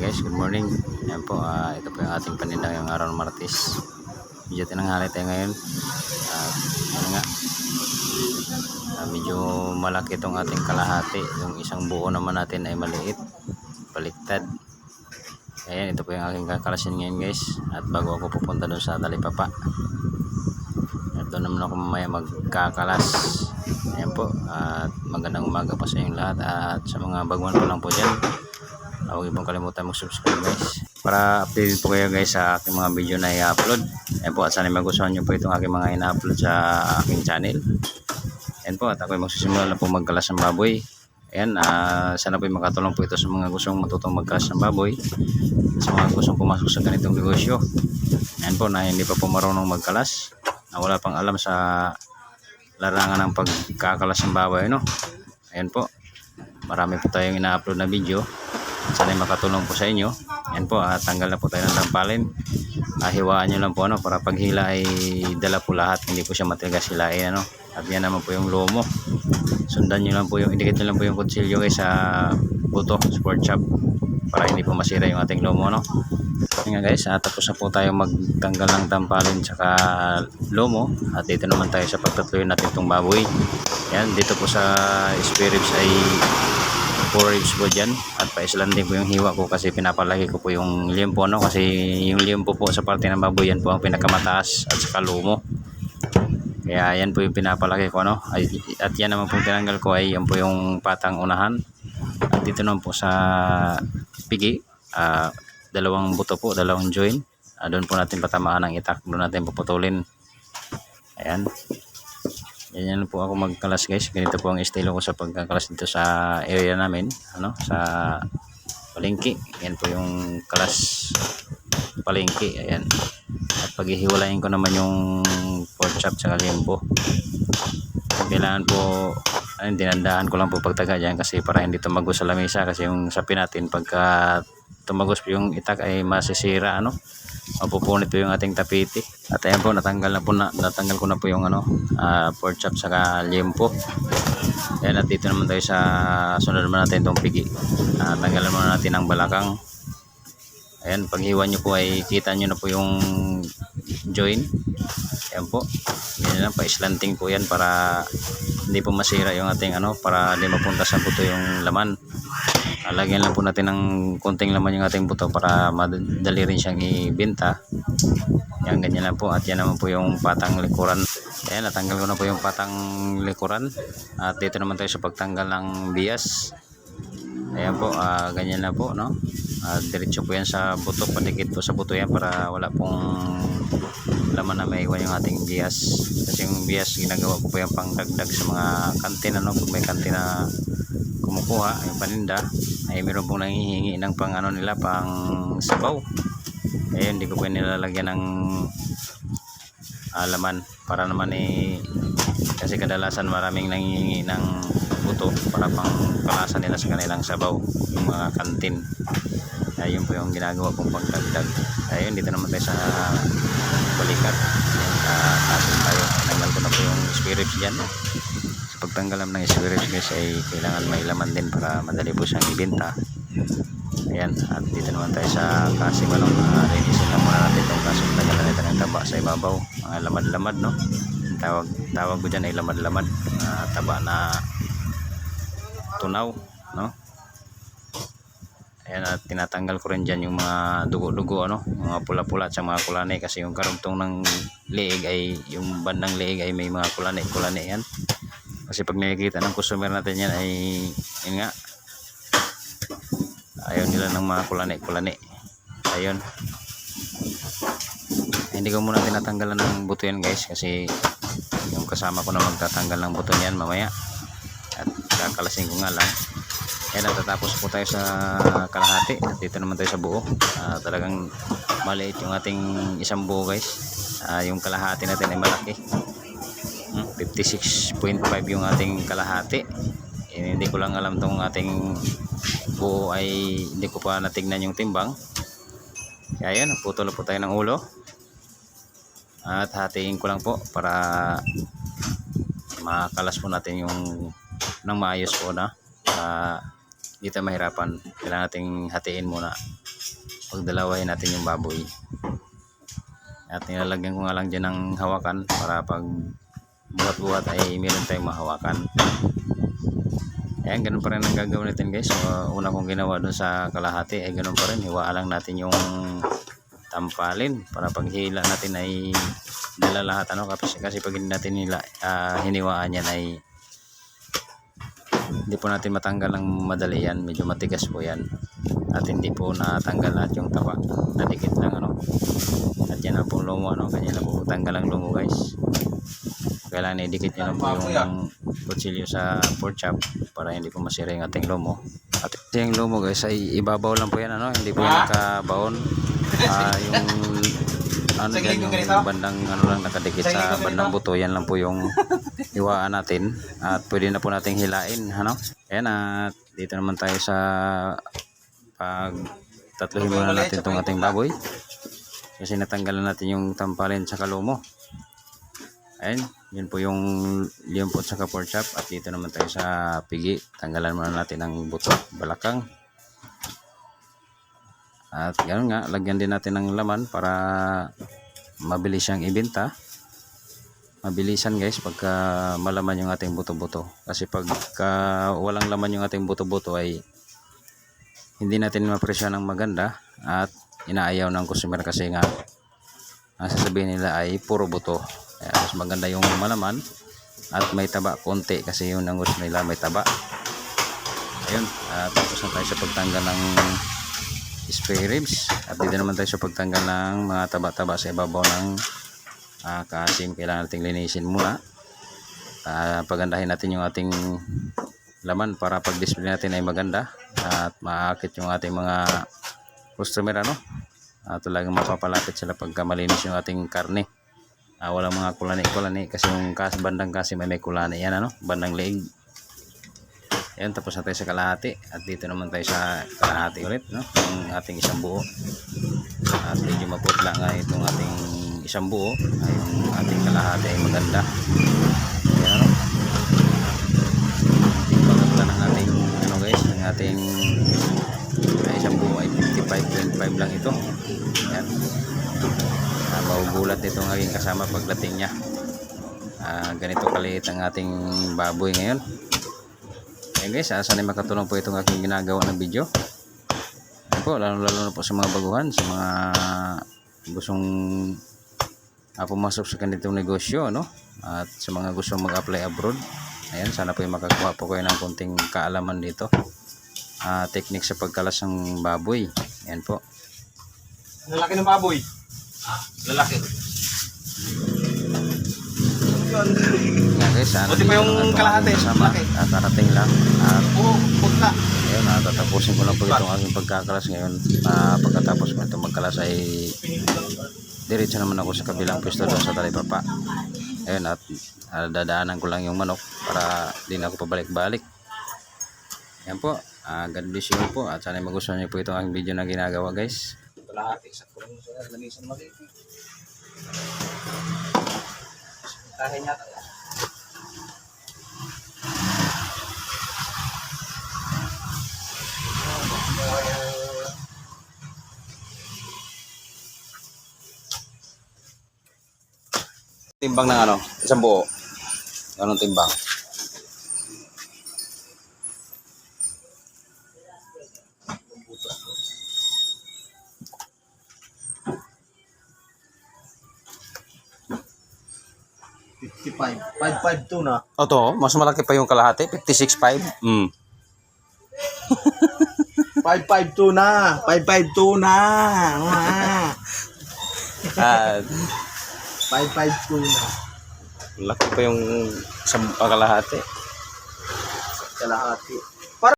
guys, good morning. Yan po, ah, ito po yung ating paninda ngayong araw ng Martes. Medyo tinanghali tayo ngayon. At ano nga, ah, medyo malaki itong ating kalahati. Yung isang buo naman natin ay maliit. Baliktad. Ayan, ito po yung aking kakalasin ngayon guys. At bago ako pupunta doon sa Talipapa. At doon naman ako mamaya magkakalas. Ayan po. At magandang umaga pa sa inyong lahat. At sa mga baguhan ko lang po dyan. Uh, huwag pong kalimutan mag-subscribe guys. Para update po kayo guys sa aking mga video na i-upload. Ayan po at sana magustuhan nyo po itong aking mga ina-upload sa aking channel. Ayan po at ako ay magsisimula na po magkalas ng baboy. Ayan, ah, sana po makatulong po ito sa mga gustong matutong magkalas ng baboy. Sa mga gustong pumasok sa ganitong negosyo. Ayan po na hindi pa po marunong magkalas. Na wala pang alam sa larangan ng pagkakalas ng baboy. No? Ayan po. Marami po tayong ina-upload na video. Sana makatulong po sa inyo. Yan po, ah, tanggal na po tayo ng tampalin. Ah, hiwaan nyo lang po ano, para paghila ay dala po lahat. Hindi po siya matigas hilain. Ano? At yan naman po yung lomo. Sundan nyo lang po yung, indicate nyo lang po yung kutsilyo guys sa buto, sport shop. Para hindi po masira yung ating lomo. No? Nga guys, ah, tapos na po tayo magtanggal ng tampalin tsaka lomo. At dito naman tayo sa pagtatluyin natin itong baboy. Yan, dito po sa spare ay 4 ribs po dyan. At pa-islanding po yung hiwa ko kasi pinapalaki ko po yung liempo no? Kasi yung liempo po sa parte ng baboy yan po ang pinakamataas at saka lumo. Kaya yan po yung pinapalaki ko no? Ay, at yan naman po tinanggal ko ay yan po yung patang unahan. At dito naman po sa pigi ah, dalawang buto po dalawang join Ah, doon po natin patamaan ng itak doon natin puputulin. Ayan Ganyan po ako magkalas guys. Ganito po ang estilo ko sa pagkakalas dito sa area namin. Ano? Sa palengke. Yan po yung kalas palengke. Ayan. At paghihiwalayin ko naman yung pork chop sa limbo. Kailangan po ayun, dinandaan ko lang po pagtaga dyan kasi para hindi tumagos sa lamesa kasi yung sapi natin pagka tumagos po yung itak ay masisira ano mapupunit po yung ating tapiti. At ayan po natanggal na po na natanggal ko na po yung ano uh, pork chop saka liempo. Ayan at dito naman tayo sa sunod naman natin itong pigi. Uh, tanggalan muna natin ang balakang. Ayan paghiwa nyo po ay kita nyo na po yung join. Ayan po. Ganyan lang pa islanting po yan para hindi po masira yung ating ano para hindi mapunta sa buto yung laman lagyan lang po natin ng konting laman yung ating buto para madali rin siyang ibenta yan ganyan lang po. At yan naman po yung patang likuran. Ayan natanggal ko na po yung patang likuran. At dito naman tayo sa pagtanggal ng bias. Ayan po ah, ganyan na po no? Ah, diretso po yan sa buto. Padikit po sa buto yan para wala pong laman na maiwan yung ating bias. Kasi yung bias ginagawa ko po yan pang dagdag sa mga kantin ano? Kung may kantin na kumukuha yung paninda ay meron pong nangihingi ng pang ano nila pang sabaw. Eh hindi ko po nilalagyan ng alaman para naman eh kasi kadalasan maraming nangihingi ng buto para pang kalasan nila sa kanilang sabaw yung mga kantin. Ayun po yung ginagawa kong pagdagdag. Ayun dito naman tayo sa balikat. Uh, tayo. Tanggal ko na po yung spirits dyan pagtanggal naman ng spirits guys ay kailangan may laman din para madali po siyang ibenta. Ayan at dito naman tayo sa kasing ano uh, linisin lang muna natin itong kasing tagal na ito ng taba sa ibabaw. Mga lamad-lamad no? Tawag, tawag ko dyan ay lamad-lamad. Uh, taba na tunaw no? Ayan at tinatanggal ko rin dyan yung mga dugo-dugo ano? Mga pula-pula at mga kulane. Kasi yung karugtong ng leeg ay yung bandang leeg ay may mga kulane-kulane yan kasi pag nakikita ng customer natin yan ay yun nga ayaw nila ng mga kulane-kulane ayun hindi ko muna tinatanggalan ng buto yan guys kasi yung kasama ko na magtatanggal ng buto yan mamaya at kakalasin ko nga lang Ayan, natatapos po tayo sa kalahati. At dito naman tayo sa buo. Ah, talagang maliit yung ating isang buo guys. Ah, yung kalahati natin ay malaki. Hmm, 56.5 yung ating kalahati. Eh, hindi ko lang alam tong ating buo ay hindi ko pa natignan yung timbang. Kaya yan, putol po tayo ng ulo. At hatiin ko lang po para makalas po natin yung ng maayos po na. Uh, tayo mahirapan. Kailangan nating hatiin muna. Pagdalawahin natin yung baboy. At nilalagyan ko nga lang dyan ng hawakan para pag buhat-buhat ay meron tayong mahawakan. Ayan, ganun pa rin ang gagawin natin guys. So, una kong ginawa dun sa kalahati ay ganun pa rin. Hiwaan lang natin yung tampalin para pag hila natin ay dala lahat ano? Kasi, kasi pag hindi natin hila, ah, hiniwaan yan ay hindi po natin matanggal ng madali yan. Medyo matigas po yan. At hindi po natanggal lahat yung taba. Nadikit lang ano? At yan na po lumo ano? Kanya na po tanggal ang lumo guys kailangan idikit nyo lang po yung kutsilyo sa pork chop para hindi po masira yung ating lumo at yung lumo guys. Ay ibabaw lang po yan ano? Hindi po yan nakabaon. Ah, yung ano yan yung bandang ano lang nakadikit sa bandang buto. Yan lang po yung iwaan natin. At pwede na po nating hilain ano? Ayan at dito naman tayo sa pag tatluhin muna natin itong ating baboy. Kasi natanggalan natin yung tampalin sa kalumo ayan yun po yung yun po sa pork chop. At dito naman tayo sa pigi. Tanggalan muna natin ang buto balakang. At ganoon nga lagyan din natin ng laman para mabilis siyang ibenta mabilisan guys pagka malaman yung ating buto-buto. Kasi pagka walang laman yung ating buto-buto ay hindi natin mapresyo ng maganda at inaayaw ng customer kasi nga ang sasabihin nila ay puro buto kaya mas maganda yung malaman. At may taba konti kasi yung ang gusto nila may taba. Ayun at tapos na tayo sa pagtanggal ng spare ribs. At dito naman tayo sa pagtanggal ng mga taba-taba sa ibabaw ng uh, kaasim kailangan nating linisin muna. Uh, pagandahin natin yung ating laman para pag display natin ay maganda at maakit yung ating mga customer ano? At talagang mapapalapit sila pagka malinis yung ating karne uh, walang mga kulani-kulani kasi yung kas, bandang kasi may may kulani yan ano bandang leeg Ayan, tapos na tayo sa kalahati. At dito naman tayo sa kalahati ulit, no? Yung ating isang buo. At medyo maputla nga itong ating isang buo. Ay, yung ating kalahati ay maganda. Ayan, ano? Ating pagkakla ng ating, ano guys, ng ating ay, isang buo ay 55.5 lang ito. Ayan. Uh, aking kasama pagdating niya. Ah, ganito kaliit ang ating baboy ngayon. Ayan guys, ah, sana makatulong po itong aking ginagawa ng video. Ayan po, lalo lalo na po sa mga baguhan, sa mga gustong ah, pumasok sa ganitong negosyo, no? At sa mga gustong mag-apply abroad. Ayan, sana po yung makakuha po kayo ng konting kaalaman dito. Ah, technique sa pagkalas ng baboy. Ayan po. Lalaki ng baboy. Lalaki. Guys, sana Buti pa yung kalahati, Sama, laki. at arating lang. At Oo, putla. Ayun, natatapusin ko lang po itong aking pagkakalas ngayon. Ah, pagkatapos ko itong magkalas ay diretso naman ako sa kabilang pwesto doon sa talipapa. Ayun, at ah, dadaanan ko lang yung manok para di na ako pabalik-balik. Yan po. Ah, God bless you po at sana magustuhan niyo po itong aking video na ginagawa guys. Kalahati. Sa kulong sa lanisan maliit. Tahe niya. Timbang ng ano? Isang buo. Anong timbang? Fifty-five. Five-five two na. O to, mas malaki pa yung kalahati. 56.5. Mm. Five-five two na. Five-five two na. Ah. At Five-five two na. laki pa yung isang kalahati. Kalahati.